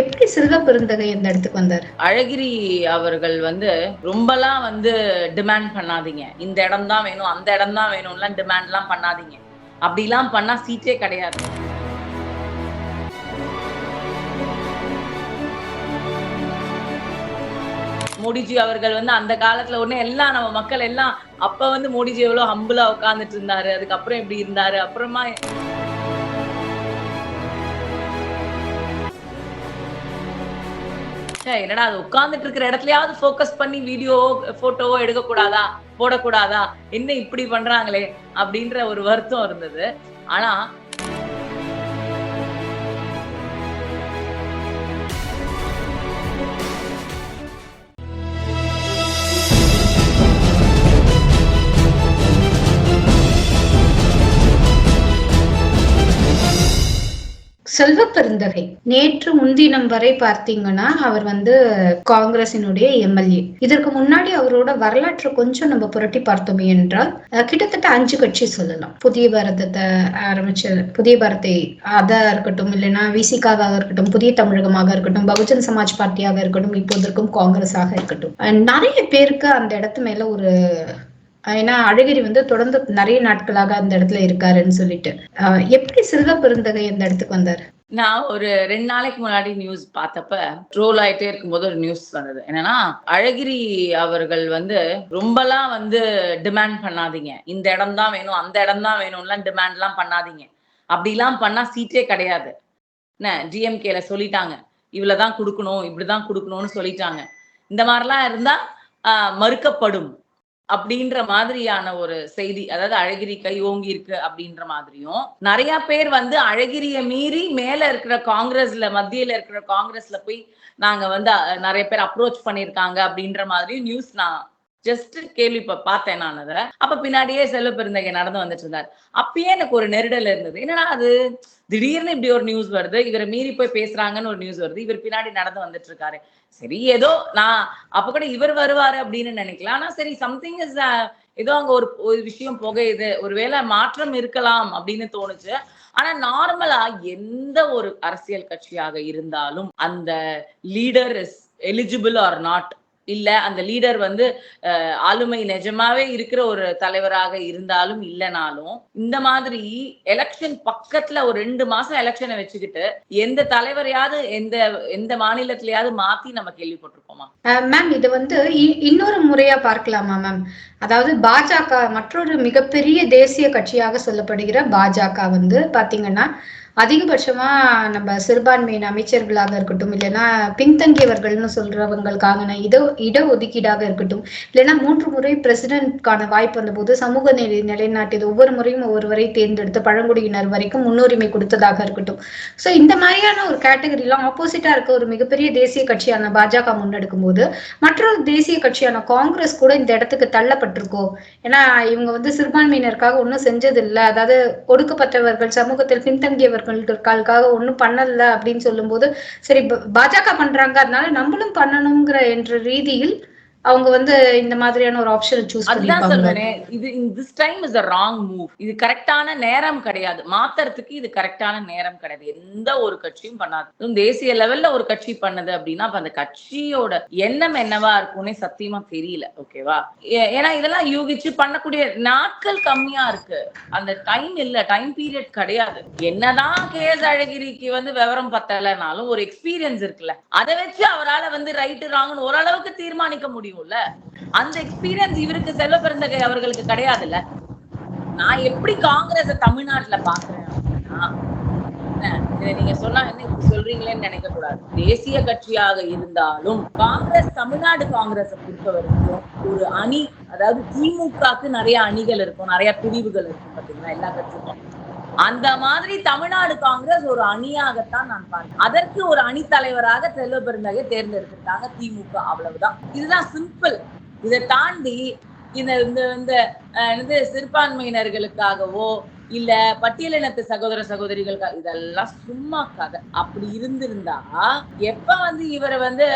எப்படி சிறுகப்பெருந்தகை இந்த இடத்துக்கு வந்தார்? அழகிரி அவர்கள் வந்து ரொம்பலாம் வந்து டிமாண்ட் பண்ணாதீங்க. இந்த இடம் தான் வேணும் அந்த இடம் தான் வேணும்லாம் டிமாண்ட்லாம் பண்ணாதீங்க. அப்படிலாம் பண்ணா சீட்டே கிடையாது. மோடிஜி அவர்கள் வந்து அந்த காலத்துல உடனே எல்லாம் நம்ம மக்கள் எல்லாம் அப்ப வந்து மோடிஜி எவ்வளவு ஹம்புலா உட்கார்ந்துட்டு இருந்தாரு அதுக்கப்புறம் எப்படி இருந்தாரு அப்புறமா என்னடா அது உட்கார்ந்துட்டு இருக்கிற இடத்துலயாவது ஃபோக்கஸ் பண்ணி வீடியோ போட்டோவோ எடுக்க கூடாதா போடக்கூடாதா? என்ன இப்படி பண்றாங்களே? அப்படின்ற ஒரு வருத்தம் இருந்தது. ஆனா செல்வ பெருந்தகை நேற்று முன்தினம் வரை பார்த்தீங்கன்னா அவர் வந்து காங்கிரசினுடைய எம்எல்ஏ. இதற்கு முன்னாடி அவரோட வரலாற்றை கொஞ்சம் நம்ம புரட்டி பார்த்தோமே என்றால் கிட்டத்தட்ட அஞ்சு கட்சி சொல்லலாம். புதிய பாரதத்தை ஆரம்பிச்ச புதிய பாரத்தை அதா இருக்கட்டும் இல்லைன்னா விசிகாவாக இருக்கட்டும் புதிய தமிழகமாக இருக்கட்டும் பகுஜன் சமாஜ் பார்ட்டியாக இருக்கட்டும் இப்போதற்கும் காங்கிரஸாக இருக்கட்டும். நிறைய பேருக்கு அந்த இடத்து மேல ஒரு ஏன்னா அழகிரி வந்து தொடர்ந்து நிறைய நாட்களாக அந்த இடத்துல இருக்காருன்னு சொல்லிட்டு. எப்படி சிறுக பெருந்தகை இந்த இடத்துக்கு வந்தார்? நான் ஒரு ரெண்டு நாளைக்கு முன்னாடி நியூஸ் பார்த்தப்ப ட்ரோல் ஆயிட்டே இருக்கும்போது ஒரு நியூஸ் வந்தது. என்னன்னா அழகிரி அவர்கள் வந்து ரொம்பலாம் வந்து டிமாண்ட் பண்ணாதீங்க. இந்த இடம் தான் வேணும் அந்த இடம் தான் வேணும்லாம் டிமாண்ட்லாம் பண்ணாதீங்க. அப்படிலாம் பண்ணா சீட்டே கிடையாது. என்ன டிஎம்கேல சொல்லிட்டாங்க. இவ்வளவுதான் கொடுக்கணும் இப்படிதான் கொடுக்கணும்னு சொல்லிட்டாங்க. இந்த மாதிரிலாம் இருந்தா மறுக்கப்படும். அப்படின்ற மாதிரியான ஒரு செய்தி அதாவது அழகிரி கை ஓங்கி இருக்கு அப்படின்ற மாதிரியும் நிறைய பேர் வந்து அழகிரிய மீறி மேல இருக்கிற காங்கிரஸ்ல மத்தியில இருக்கிற காங்கிரஸ்ல போய் நாங்க வந்து நிறைய பேர் அப்ரோச் பண்ணிருக்காங்க அப்படின்ற மாதிரியும் நியூஸ் நான் ஜஸ்ட் கேள்வி பார்த்தேன் நான் அதை. அப்ப பின்னாடியே செல்வ பெருந்தகை நடந்து வந்துட்டு இருந்தார். அப்பயே எனக்கு ஒரு நெருடல் இருந்தது. என்னன்னா அது? திடீர்னு இப்படி ஒரு நியூஸ் வருது. இவரை மீறி போய் பேசுறாங்கன்னு ஒரு நியூஸ் வருது. இவர் பின்னாடி நடந்து வந்துட்டு இருக்காரு. சரி ஏதோ நான் அப்ப கூட இவர் வருவாரு அப்படின்னு நினைக்கலாம் ஆனா சரி சம்திங் இஸ் ஏதோ அங்க ஒரு ஒரு விஷயம் புகையுது. ஒருவேளை மாற்றம் இருக்கலாம் அப்படின்னு தோணுச்சு. ஆனா நார்மலா எந்த ஒரு அரசியல் கட்சியாக இருந்தாலும் அந்த leader is eligible or not இல்ல அந்த லீடர் வந்து ஆளுமை நிஜமாவே இருக்கிற ஒரு தலைவராக இருந்தாலும் இல்லைனாலும் இந்த மாதிரி எலெக்ஷன் பக்கத்துல ஒரு ரெண்டு மாசம் எலெக்ஷனை வச்சுக்கிட்டு எந்த தலைவரையாவது எந்த எந்த மாநிலத்திலயாவது மாத்தி நம்ம கேள்விப்பட்டிருக்கோமா மேம் இது வந்து இன்னொரு முறையா பார்க்கலாமா மேம் அதாவது பாஜக மற்றொரு மிகப்பெரிய தேசிய கட்சியாக சொல்லப்படுகிற பாஜக வந்து பாத்தீங்கன்னா அதிகபட்சமா நம்ம சிறுபான்மையின் அமைச்சர்களாக இருக்கட்டும் இல்லைன்னா பின்தங்கியவர்கள்னு சொல்றவங்களுக்கான இட இடஒதுக்கீடாக இருக்கட்டும் இல்லைன்னா மூன்று முறை பிரசிடென்ட்கான வாய்ப்பு வந்தபோது சமூக நிலை நிலைநாட்டியது ஒவ்வொரு முறையும் ஒவ்வொருவரை தேர்ந்தெடுத்து பழங்குடியினர் வரைக்கும் முன்னுரிமை கொடுத்ததாக இருக்கட்டும். ஸோ இந்த மாதிரியான ஒரு கேட்டகரிலாம் ஆப்போசிட்டா இருக்க ஒரு மிகப்பெரிய தேசிய கட்சியான பாஜக முன்னெடுக்கும் போது மற்றொரு தேசிய கட்சியான காங்கிரஸ் கூட இந்த இடத்துக்கு தள்ளப்பட்டிருக்கோ? ஏன்னா இவங்க வந்து சிறுபான்மையினருக்காக ஒன்றும் செஞ்சதில்லை. அதாவது ஒடுக்கப்பட்டவர்கள் சமூகத்தில் பின்தங்கியவர்களுக்காக ஒன்றும் பண்ணல அப்படின்னு சொல்லும்போது சரி பாஜக பண்றாங்க அதனால நம்மளும் பண்ணணுங்கிற என்ற ரீதியில் அவங்க வந்து இந்த மாதிரியான ஒரு ஆப்ஷனை சூஸ் அதுதான் சொல்றேனே. இது this time is a wrong move இது கரெக்டான நேரம் கிடையாது. மாத்துறதுக்கு இது கரெக்டான நேரம் கிடையாது. எந்த ஒரு கட்சியும் பண்ணாது. தேசிய லெவல்ல ஒரு கட்சி பண்ணுது அப்படின்னா அப்ப அந்த கட்சியோட எண்ணம் என்னவா இருக்கும்னே சத்தியமா தெரியல. ஓகேவா ஏன்னா இதெல்லாம் யூகிச்சு பண்ணக்கூடிய நாட்கள் கம்மியா இருக்கு. அந்த டைம் இல்ல. டைம் பீரியட் கிடையாது. என்னதான் கே எஸ் அழகிரிக்கு வந்து விவரம் பத்தலைனாலும் ஒரு எக்ஸ்பீரியன்ஸ் இருக்குல்ல. அதை வச்சு அவரால வந்து ரைட்டு ராங்னு ஓரளவுக்கு தீர்மானிக்க முடியும்ல? அந்த எக்ஸ்பீரியன்ஸ் இவருக்கு செல்வ பெருந்தகை அவர்களுக்கு கிடையாதுல்ல? நான் எப்படி காங்கிரஸ தமிழ்நாட்டுல பாக்குறேன் அப்படின்னா நீங்க சொன்னா என்ன இப்படி சொல்றீங்களேன்னு நினைக்க கூடாது. தேசிய கட்சியாக இருந்தாலும் காங்கிரஸ் தமிழ்நாடு காங்கிரஸை பொறுத்த வரைக்கும் ஒரு அணி அதாவது திமுகக்கு நிறைய அணிகள் இருக்கும் நிறைய பிரிவுகள் இருக்கும் பாத்தீங்களா? எல்லா கட்சிக்கும். அந்த மாதிரி தமிழ்நாடு காங்கிரஸ் ஒரு அணியாகத்தான் நான் பார்க்கிறேன். அதற்கு ஒரு அணி தலைவராக செல்வ பெருந்தகை தேர்ந்தெடுத்திருக்காங்க திமுக அவ்வளவுதான். இதுதான் சிம்பிள் இதை தாண்டி இந்த இந்த இந்த சிறுபான்மையினர்களுக்காகவோ இல்ல பட்டியலினத்து சகோதர சகோதரிகள் இதெல்லாம் சும்மா கதை. அப்படி இருந்திருந்தா எப்ப வந்து இவரை வந்து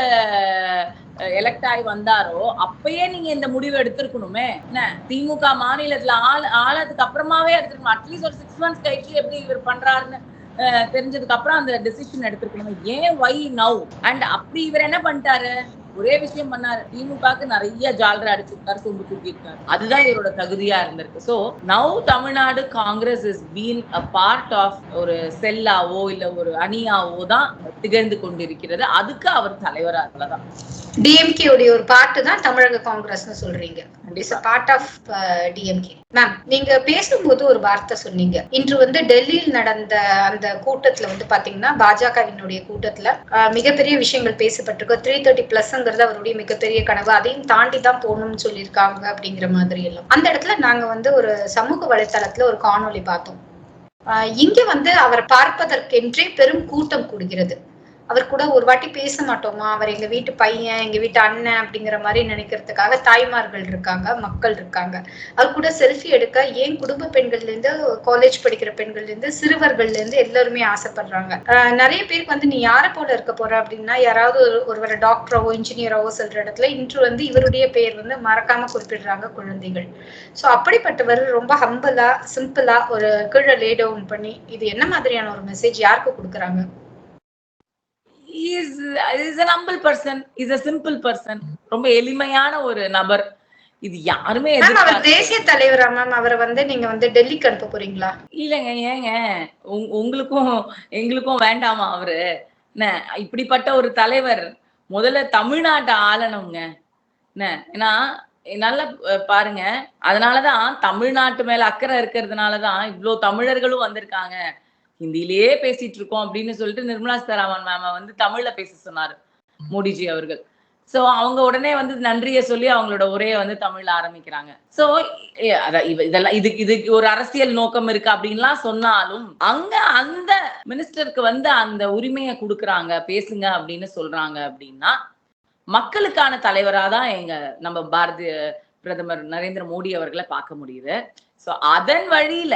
எலெக்ட் ஆகி வந்தாரோ அப்பயே நீங்க இந்த முடிவு எடுத்திருக்கணுமே. என்ன? திமுக மாநிலத்துல ஆள் ஆளதுக்கு அப்புறமாவே எடுத்திருக்கணும். அட்லீஸ்ட் ஒரு சிக்ஸ் மந்த்ஸ் கழிச்சு எப்படி இவர் பண்றாருன்னு அஹ், தெரிஞ்சதுக்கு அப்புறம் அந்த டெசிஷன் எடுத்திருக்கணும். ஏன்? வை நவ் அண்ட் அப்படி இவர் என்ன பண்ணிட்டாரு? ஒரே விஷயம் பண்ணாரு. திமுகக்கு நிறைய ஜாலரை அடிச்சிருக்காரு சொம்பு தூக்கியிருக்காரு. அதுதான் இவரோட தகுதியா இருந்திருக்கு. So now Tamil Nadu Congress is been a part of ஒரு செல்லாவோ இல்ல ஒரு அணியாவோ தான் திகழ்ந்து கொண்டிருக்கிறது. அதுக்கு அவர் தலைவரா அவ்வளவுதான் டிஎம்கே உடைய ஒரு பார்ட் தான் தமிழக காங்கிரஸ்னு சொல்றீங்க. பார்ட் ஆஃப் டிஎம்கே மேம் நீங்க பேசும்போது ஒரு வார்த்தை சொன்னீங்க. இன்று வந்து டெல்லியில் நடந்த அந்த கூட்டத்துல வந்து பாத்தீங்கன்னா பாஜகவினுடைய கூட்டத்துல மிகப்பெரிய விஷயங்கள் பேசப்பட்டிருக்கு த்ரீ தேர்ட்டி பிளஸ்ங்கிறது அவருடைய மிகப்பெரிய கனவு. அதையும் தாண்டி தான் போகணும்னு சொல்லியிருக்காங்க அப்படிங்கிற மாதிரி எல்லாம். அந்த இடத்துல நாங்க வந்து ஒரு சமூக வலைத்தளத்துல ஒரு காணொளி பார்த்தோம். அஹ், இங்க வந்து அவரை பார்ப்பதற்கென்றே பெரும் கூட்டம் கூடுகிறது. அவர் கூட ஒரு வாட்டி பேச மாட்டோமா? அவர் எங்க வீட்டு பையன் எங்க வீட்டு அண்ணன் அப்படிங்கிற மாதிரி நினைக்கிறதுக்காக தாய்மார்கள் இருக்காங்க மக்கள் இருக்காங்க. அவர் கூட செல்ஃபி எடுக்க ஏன் குடும்ப பெண்கள்ல இருந்து காலேஜ் படிக்கிற பெண்கள்ல இருந்து சிறுவர்கள்ல இருந்து எல்லாருமே ஆசைப்படுறாங்க. நிறைய பேருக்கு வந்து நீ யாரை போல இருக்க போற? அப்படின்னா யாராவது ஒரு ஒருவரை டாக்டராவோ இன்ஜினியராவோ சொல்ற இடத்துல இன்று வந்து இவருடைய பெயர் வந்து மறக்காம குறிப்பிடுறாங்க குழந்தைகள். சோ அப்படிப்பட்டவர் ரொம்ப ஹம்பிளா சிம்பிளா ஒரு கீழே லே டவுன் பண்ணி இது என்ன மாதிரியான ஒரு மெசேஜ் யாருக்கு கொடுக்குறாங்க? Is is a humble person is a simple person ரொம்ப எளிமையான ஒரு நபர். இது யாருமே அவர். தேசிய தலைவரா மேம் அவரை வந்து நீங்க வந்து டெல்லிக்கு அனுப்ப போறீங்களா? இல்லைங்க ஏங்க. உங்- உங்களுக்கும் எங்களுக்கும் வேண்டாமா அவரு? என்ன இப்படிப்பட்ட ஒரு தலைவர் முதல்ல தமிழ்நாட்டை ஆளணுங்க. என்ன ஏன்னா நல்லா பாருங்க. அதனாலதான் தமிழ்நாட்டு மேல அக்கறை இருக்கிறதுனாலதான் இவ்ளோ தமிழர்களும் வந்திருக்காங்க. ஹிந்திலேயே பேசிட்டு இருக்கோம் அப்படின்னு சொல்லிட்டு நிர்மலா சீதாராமன் மேம வந்து தமிழ்ல பேச சொன்னாரு மோடிஜி அவர்கள். சோ அவங்க உடனே வந்து நன்றியை சொல்லி அவங்களோட உரையை வந்து தமிழ்ல ஆரம்பிக்கிறாங்க. சோ இதெல்லாம் இதுக்கு இதுக்கு ஒரு அரசியல் நோக்கம் இருக்கு அப்படின்லாம் சொன்னாலும் அங்க அந்த மினிஸ்டருக்கு வந்து அந்த உரிமையை கொடுக்குறாங்க பேசுங்க அப்படின்னு சொல்றாங்க அப்படின்னா மக்களுக்கான தலைவரா தான் எங்க நம்ம பாரதிய பிரதமர் நரேந்திர மோடி அவர்களை பார்க்க முடியுது. சோ அதன் வழியில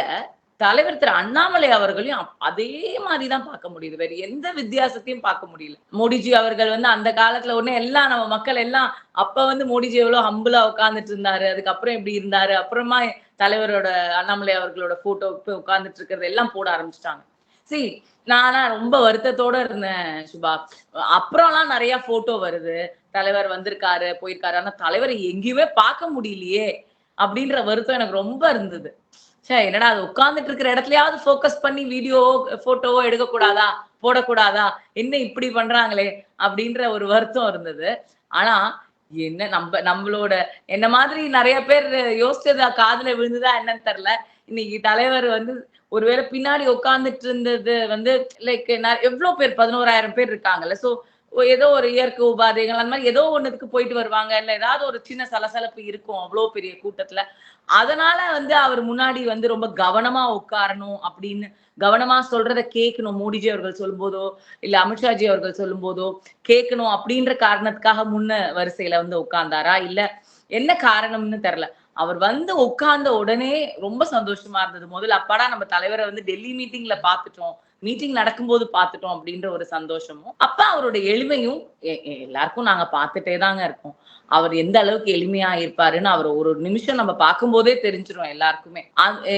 தலைவர் திரு அண்ணாமலை அவர்களையும் அதே மாதிரிதான் பார்க்க முடியுது. வேற எந்த வித்தியாசத்தையும் பார்க்க முடியல. மோடிஜி அவர்கள் வந்து அந்த காலத்துல உடனே எல்லாம் நம்ம மக்கள் எல்லாம் அப்ப வந்து மோடிஜி எவ்வளவு ஹம்புலா உட்கார்ந்துட்டு இருந்தாரு அதுக்கப்புறம் எப்படி இருந்தாரு அப்புறமா தலைவரோட அண்ணாமலை அவர்களோட போட்டோ உட்கார்ந்துட்டு இருக்கிறது எல்லாம் போட ஆரம்பிச்சிட்டாங்க. சி நானா ரொம்ப வருத்தத்தோட இருந்தேன் சுபா. அப்புறம்லாம் நிறைய போட்டோ வருது. தலைவர் வந்திருக்காரு போயிருக்காரு. ஆனா தலைவரை எங்கேயுமே பார்க்க முடியலையே அப்படின்ற வருத்தம் எனக்கு ரொம்ப இருந்தது. சே என்னடா அது உட்கார்ந்துட்டு இருக்கிற இடத்துலயாவது ஃபோக்கஸ் பண்ணி வீடியோ போட்டோவோ எடுக்கக்கூடாதா? போடக்கூடாதா? என்ன இப்படி பண்றாங்களே? அப்படின்ற ஒரு வருத்தம் இருந்தது. ஆனா என்ன நம்ம நம்மளோட என்ன மாதிரி நிறைய பேர் யோசிச்சதா காதுல விழுந்துதா என்னன்னு தெரியல. இன்னைக்கு தலைவர் வந்து ஒருவேளை பின்னாடி உட்கார்ந்துட்டு இருந்தது வந்து லைக் எவ்வளவு பேர் பதினோராயிரம் பேர் இருக்காங்கல்ல. சோ ஏதோ ஒரு இயற்கை உபாதைகள் அந்த மாதிரி ஏதோ ஒண்ணுக்கு போயிட்டு வருவாங்க. இல்ல ஏதாவது ஒரு சின்ன சலசலப்பு இருக்கும் அவ்வளவு பெரிய கூட்டத்துல. அதனால வந்து அவர் முன்னாடி வந்து ரொம்ப கவனமா உட்காரணும் அப்படின்னு கவனமா சொல்றத கேட்கணும். மோடிஜி அவர்கள் சொல்லும் போதோ இல்ல அமித்ஷாஜி அவர்கள் சொல்லும் போதோ கேட்கணும் அப்படின்ற காரணத்துக்காக முன்ன வரிசையில வந்து உட்கார்ந்தாரா? இல்ல என்ன காரணம்னு தெரியல. அவர் வந்து உட்கார்ந்த உடனே ரொம்ப சந்தோஷமா இருந்தது. முதல்ல அப்பாடா நம்ம தலைவரை வந்து டெல்லி மீட்டிங்ல பாத்துட்டோம் மீட்டிங் நடக்கும்போது பாத்துட்டோம் அப்படின்ற ஒரு சந்தோஷமும். அப்ப அவரோட எளிமையும் எ- எல்லாருக்கும் நாங்க பார்த்துட்டே தாங்க இருக்கோம். அவர் எந்த அளவுக்கு எளிமையா இருப்பாருன்னு அவர் ஒரு நிமிஷம் நம்ம பார்க்கும்போதே தெரிஞ்சிடும் எல்லாருக்குமே.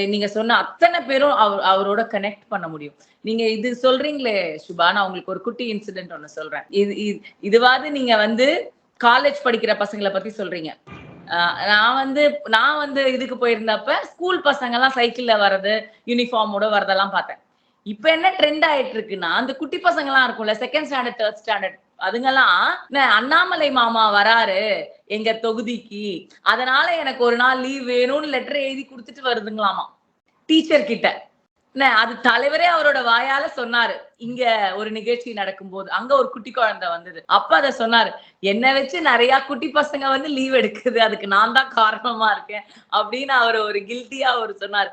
நீங்க சொன்ன அத்தனை பேரும் அவர் அவரோட கனெக்ட் பண்ண முடியும். நீங்க இது சொல்றீங்களே சுபா நான் உங்களுக்கு ஒரு குட்டி இன்சிடென்ட் ஒண்ணு சொல்றேன். இது இது- இதுவாது நீங்க வந்து காலேஜ் படிக்கிற பசங்களை பத்தி சொல்றீங்க. ஆஹ் நான் வந்து நான் வந்து இதுக்கு போயிருந்தப்ப ஸ்கூல் பசங்க எல்லாம் சைக்கிள்ல வர்றது யூனிஃபார்மோட வரதெல்லாம் பார்த்தேன். இப்ப என்ன ட்ரெண்ட் ஆயிட்டு இருக்குன்னா அந்த குட்டி பசங்க எல்லாம் இருக்கும்ல செகண்ட் ஸ்டாண்டர்ட் தேர்ட் ஸ்டாண்டர்ட் அதுங்கெல்லாம் அண்ணாமலை மாமா வராரு எங்க தொகுதிக்கு. அதனால எனக்கு ஒரு நாள் லீவ் வேணும்னு லெட்டர் எழுதி கொடுத்துட்டு வருதுங்களாமா. டீச்சர் கிட்ட. என்ன, அது தலைவரே அவரோட வாயால சொன்னாரு. இங்க ஒரு நிகழ்ச்சி நடக்கும்போது அங்க ஒரு குட்டி குழந்தை வந்தது. அப்ப அத சொன்னாரு. என்ன வச்சு நிறைய குட்டி பசங்க வந்து லீவ் எடுக்குது. அதுக்கு நான் தான் காரணமா இருக்கேன். அப்படின்னு அவர் ஒரு கில்ட்டியா அவர் சொன்னார்.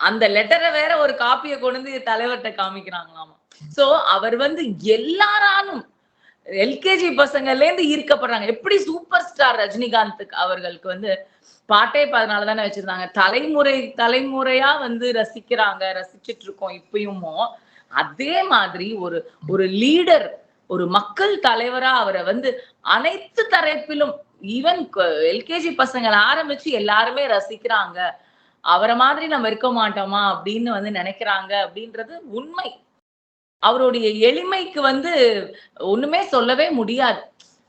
அந்த லெட்டரை வேற ஒரு காப்பியை கொண்டு வந்து தலைவர்கிட்ட காமிக்கிறாங்களாமா. சோ அவர் வந்து எல்லாராலும் எல்கேஜி பசங்கள்ல இருந்து ஈர்க்கப்படுறாங்க. எப்படி சூப்பர் ஸ்டார் ரஜினிகாந்த் அவர்களுக்கு வந்து பாட்டே இப்ப அதனால தானே வச்சிருந்தாங்க. தலைமுறை தலைமுறையா வந்து ரசிக்கிறாங்க ரசிச்சிட்டு இருக்கோம் இப்பயுமோ. அதே மாதிரி ஒரு ஒரு லீடர் ஒரு மக்கள் தலைவரா அவரை வந்து அனைத்து தரப்பிலும் ஈவன் எல்கேஜி பசங்களை ஆரம்பிச்சு எல்லாருமே ரசிக்கிறாங்க. அவரை மாதிரி நம்ம இருக்க மாட்டோமா அப்படின்னு வந்து நினைக்கிறாங்க அப்படின்றது உண்மை. அவருடைய எளிமைக்கு வந்து ஒண்ணுமே சொல்லவே முடியாது.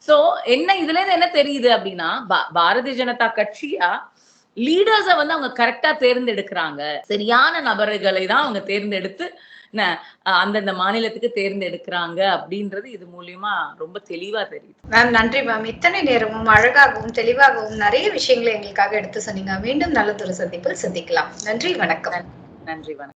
சோ என்ன இதுல இருந்து என்ன தெரியுது அப்படின்னா பா- பாரதிய ஜனதா கட்சியா லீடர்ஸ வந்து அவங்க கரெக்டா தேர்ந்தெடுக்கிறாங்க. சரியான நபர்களை தான் அவங்க தேர்ந்தெடுத்து அந்தந்த மாநிலத்துக்கு தேர்ந்தெடுக்கிறாங்க அப்படின்றது இது மூலியமா ரொம்ப தெளிவா தெரியுது. மேம் நன்றி மேம். இத்தனை நேரமும் அழகாகவும் தெளிவாகவும் நிறைய விஷயங்களை எங்களுக்காக எடுத்து சொன்னீங்க. மீண்டும் நல்லதொரு சந்திப்பில் சந்திக்கலாம். நன்றி வணக்கம். நன்றி வணக்கம்.